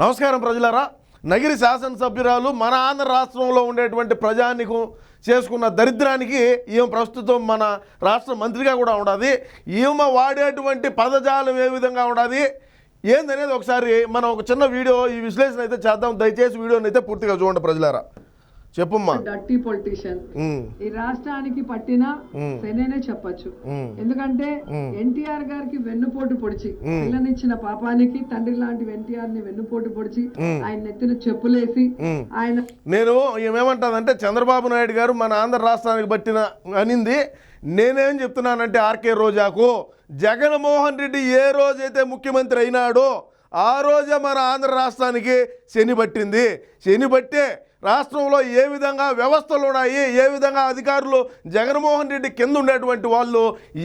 నమస్కారం ప్రజలారా. నగిరి శాసనసభ్యురాలు మన ఆంధ్ర రాష్ట్రంలో ఉండేటువంటి ప్రజానికం చేసుకున్న దరిద్రానికి ఈమె ప్రస్తుతం మన రాష్ట్ర మంత్రిగా కూడా ఉండదు. ఈమె వాడేటువంటి పదజాలం ఏ విధంగా ఉండదు? ఏందనేది ఒకసారి మనం ఒక చిన్న వీడియో ఈ విశ్లేషణ అయితే చేద్దాం. దయచేసి వీడియోని అయితే పూర్తిగా చూడండి ప్రజలారా. చెప్పుమ్మా డర్టీ పొలిటీషియన్ ఈ రాష్ట్రానికి పట్టిన. శనేనే చెప్పొచ్చు ఎందుకంటే. ఎన్టీఆర్ గారికి వెన్నుపోటు పొడిచి. పిల్లనిచ్చిన పాపానికి తండ్రి లాంటి ఎన్టీఆర్ని వెన్నుపోటు పొడిచి. ఆయన నెత్తిన చెప్పులేసి. ఆయన నేను ఏమేమంటానంటే చంద్రబాబు నాయుడు గారు మన ఆంధ్ర రాష్ట్రానికి పట్టిన అనింది నేనేం చెప్తున్నానంటే ఆర్కే రోజాకు జగన్మోహన్ రెడ్డి ఏ రోజైతే ముఖ్యమంత్రి అయినాడో ఆ రోజే మన ఆంధ్ర రాష్ట్రానికి శని పట్టింది శని పట్టే రాష్ట్రంలో ఏ విధంగా వ్యవస్థలు ఉన్నాయి ఏ విధంగా అధికారులు జగన్మోహన్ రెడ్డి కింద ఉండేటువంటి వాళ్ళు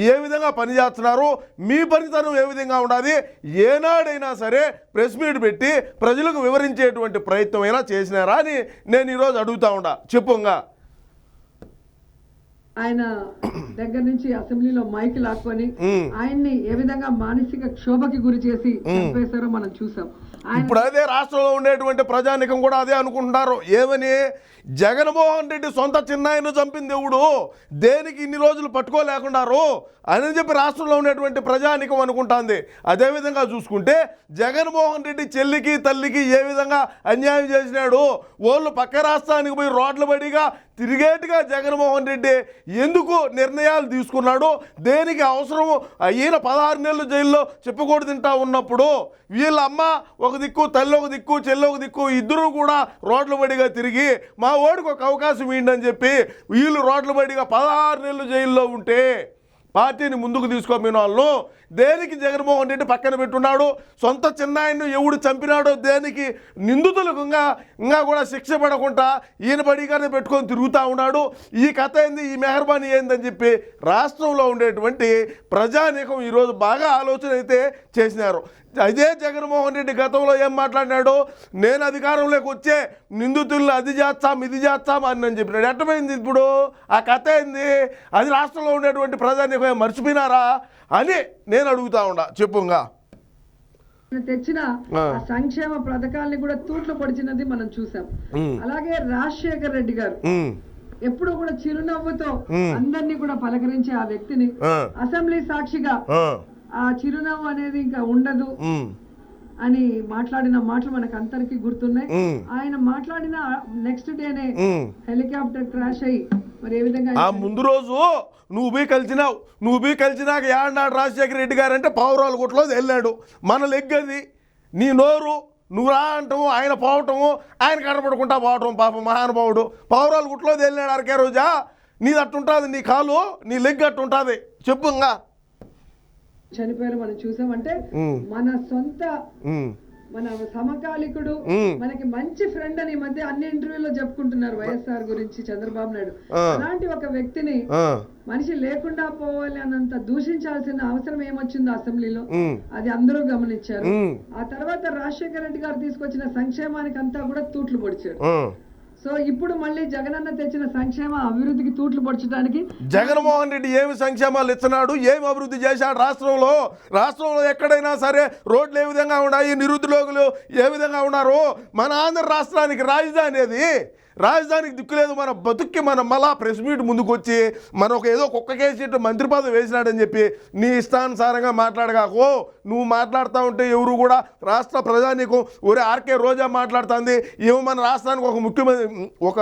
ఏ విధంగా పనిచేస్తున్నారు మీ పనితనం ఏ విధంగా ఉండాలి ఏనాడైనా సరే ప్రెస్ మీట్ పెట్టి ప్రజలకు వివరించేటువంటి ప్రయత్నం అయినా చేసినారా అని నేను ఈరోజు అడుగుతా ఉండా. చెప్పుగా ఆయన దగ్గర నుంచి అసెంబ్లీలో మైక్ లాక్కొని. ఆయన్ని ఏ విధంగా మానసిక క్షోభకి గురి చేసి చంపేశారో మనం చూసాం. ఇప్పుడు అదే రాష్ట్రంలో ఉండేటువంటి ప్రజానికం కూడా అదే అనుకుంటున్నారు. ఏమని? జగన్మోహన్ రెడ్డి సొంత చిన్నాయను చంపింది దేవుడు దేనికి ఇన్ని రోజులు పట్టుకోలేకున్నారు? అని చెప్పి రాష్ట్రంలో ఉండేటువంటి ప్రజానికం అనుకుంటాంది. అదేవిధంగా చూసుకుంటే జగన్మోహన్ రెడ్డి చెల్లికి తల్లికి ఏ విధంగా అన్యాయం చేసినాడు? వాళ్ళు పక్క రాష్ట్రానికి పోయి రోడ్ల బడిగా తిరిగేట్టుగా జగన్మోహన్ రెడ్డి ఎందుకు నిర్ణయాలు తీసుకున్నాడు దేనికి అవసరము ఈయన పదహారు నెలలు జైల్లో చెప్పుకోడు తింటా ఉన్నప్పుడు వీళ్ళ అమ్మ ఒక దిక్కు తల్లి ఒక దిక్కు చెల్లి ఒక దిక్కు ఇద్దరు కూడా రోడ్ల బడిగా తిరిగి మా ఓడికి ఒక అవకాశం ఇవ్వండి అని చెప్పి వీళ్ళు రోడ్ల బడిగా పదహారు నెలలు జైల్లో ఉంటే పార్టీని ముందుకు తీసుకొని వాళ్ళు దేనికి జగన్మోహన్ రెడ్డి పక్కన పెట్టున్నాడు? సొంత చిన్నాయన్ను ఎవడు చంపినాడో దేనికి నిందితులకు ఇంకా ఇంకా కూడా శిక్ష పడకుండా ఈయన బడిగానే పెట్టుకొని తిరుగుతూ ఉన్నాడు. ఈ కథ ఏంది? ఈ మెహర్బానీ ఏందని చెప్పి రాష్ట్రంలో ఉండేటువంటి ప్రజానీకం ఈరోజు బాగా ఆలోచన అయితే చేసినారు. అదే జగన్మోహన్ రెడ్డి గతంలో ఏం మాట్లాడినాడు? నేను అధికారంలోకి వచ్చే నిందితులను అది చేస్తాం ఇది చేస్తాం అని అని చెప్పినాడు. ఎట్టమైంది ఇప్పుడు? ఆ కథ ఏంది? అది రాష్ట్రంలో ఉండేటువంటి ప్రజానీకం మర్చిపోయినారా? అని నేను అడుగుతా ఉండా. చెప్పుగా తెచ్చిన సంక్షేమ పథకాల్ని కూడా తూట్లు పొడిచినది మనం చూసాం. అలాగే రాజశేఖర్ రెడ్డి గారు. ఎప్పుడు కూడా చిరునవ్వుతో. అందరినీ కూడా పలకరించే ఆ వ్యక్తిని అసెంబ్లీ సాక్షిగా ఆ, చిరునవ్వు అనేది ఇంకా ఉండదు అని మాట్లాడిన మాటలు మనకు అందరికి గుర్తున్నాయి. ఆయన మాట్లాడిన నెక్స్ట్ డేనే. హెలికాప్టర్ క్రాష్ అయ్యి ఆ ముందు రోజు నువ్వు పోయి కలిసినావు నువ్వు పోయి కలిసినాక ఏడన్నాడు రాజశేఖర రెడ్డి గారు అంటే పావురాల గుట్లో వెళ్ళాడు. మన లెగ్గది నీ నోరు నువ్వు రా అంటాము ఆయన పోవటము ఆయన కనపడుకుంటా పోవటం పాపం మహానుభావుడు. పావురాల గుట్లో వెళ్ళాడు అరకే రోజా. నీది అట్టుంటుంది నీ కాలు నీ లెగ్ అట్టుంటుంది. చెప్పు ఇంకా. చనిపోయారు మనం చూసాం అంటే ఉమ్, మన సొంత మన సమకాలికుడు. మనకి మంచి ఫ్రెండ్ అని మధ్య అన్ని ఇంటర్వ్యూలో చెప్పుకుంటున్నారు వైఎస్ఆర్ గురించి చంద్రబాబు నాయుడు. అలాంటి ఒక వ్యక్తిని మనిషి లేకుండా పోవాలి అన్నంత దూషించాల్సిన అవసరం ఏమొచ్చిందో అసెంబ్లీలో అది అందరూ గమనించారు ఆ తర్వాత రాజశేఖర రెడ్డి గారు తీసుకొచ్చిన సంక్షేమానికి అంతా కూడా తూట్లు పొడిచాడు ఆ. సో ఇప్పుడు మళ్ళీ జగనన్న తెచ్చిన సంక్షేమ అభివృద్ధికి తూట్లు పొడచడానికి జగన్మోహన్ రెడ్డి ఏమి సంక్షేమాలు ఇస్తున్నాడు? ఏమి అభివృద్ధి చేశాడు రాష్ట్రంలో? రాష్ట్రంలో ఎక్కడైనా సరే రోడ్లు ఏ విధంగా ఉన్నాయి? నిరుద్యోగులు ఏ విధంగా ఉన్నారు? మన ఆంధ్ర రాష్ట్రానికి రాజధాని అనేది రాజధానికి దిక్కులేదు మన బతుక్కి మనం మళ్ళా ప్రెస్ మీట్ ముందుకు వచ్చి మన ఒక ఏదో కుక్క కేసి మంత్రి పదవి వేసినాడని చెప్పి నీ ఇష్టానుసారంగా మాట్లాడగాకో నువ్వు మాట్లాడుతూ ఉంటే ఎవరు కూడా రాష్ట్ర ప్రజానీకం ఒరే ఆర్కే రోజా మాట్లాడుతుంది ఏమో మన రాష్ట్రానికి ఒక ముఖ్యమంత్రి ఒక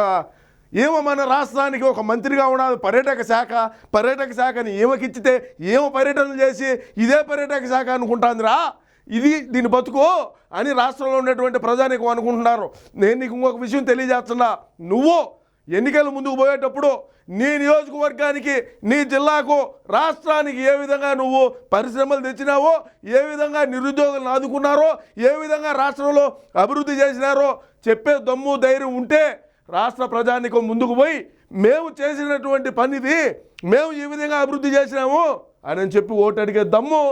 ఏమో మన రాష్ట్రానికి ఒక మంత్రిగా ఉండాలి పర్యాటక శాఖ పర్యాటక శాఖని ఏమకిచ్చితే ఏమో పర్యటనలు చేసి ఇదే పర్యాటక శాఖ అనుకుంటాందిరా. ఇది దీన్ని బతుకో అని రాష్ట్రంలో ఉన్నటువంటి ప్రజానికి అనుకుంటున్నారు. నేను నీకు ఇంకొక విషయం తెలియజేస్తున్నా. నువ్వు ఎన్నికలు ముందుకు పోయేటప్పుడు నీ నియోజకవర్గానికి నీ జిల్లాకు రాష్ట్రానికి ఏ విధంగా నువ్వు పరిశ్రమలు తెచ్చినావో ఏ విధంగా నిరుద్యోగులను ఆదుకున్నారో ఏ విధంగా రాష్ట్రంలో అభివృద్ధి చేసినారో చెప్పే దమ్ము ధైర్యం ఉంటే రాష్ట్ర ప్రజానికం ముందుకు పోయి మేము చేసినటువంటి పనిది మేము ఈ విధంగా అభివృద్ధి చేసినాము. అని చెప్పి ఓటు అడిగే దమ్ము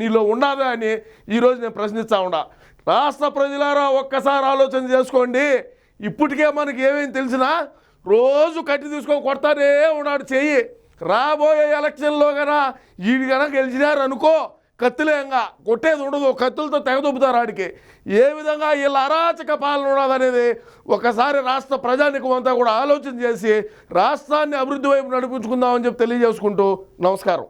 నీలో ఉన్నదా అని ఈరోజు నేను ప్రశ్నిస్తా ఉన్నా. రాష్ట్ర ప్రజలారా ఒక్కసారి ఆలోచన చేసుకోండి. ఇప్పటికే మనకి ఏమేమి తెలిసినా రోజు కట్టి తీసుకొని కొడతానే ఉన్నాడు చెయ్యి. రాబోయే ఎలక్షన్లో కనుక వీడు కనుక గెలిచినారనుకో కత్తిలేంగా కొట్టేది ఉండదు కత్తులతో తెగదొప్పుతారు ఆడికి. ఏ విధంగా వీళ్ళ అరాచక పాలన ఉన్నదనేది ఒకసారి రాష్ట్ర ప్రజానికం అంతా కూడా ఆలోచన చేసి రాష్ట్రాన్ని అభివృద్ధి వైపు నడిపించుకుందామని చెప్పి తెలియజేసుకుంటూ నమస్కారం.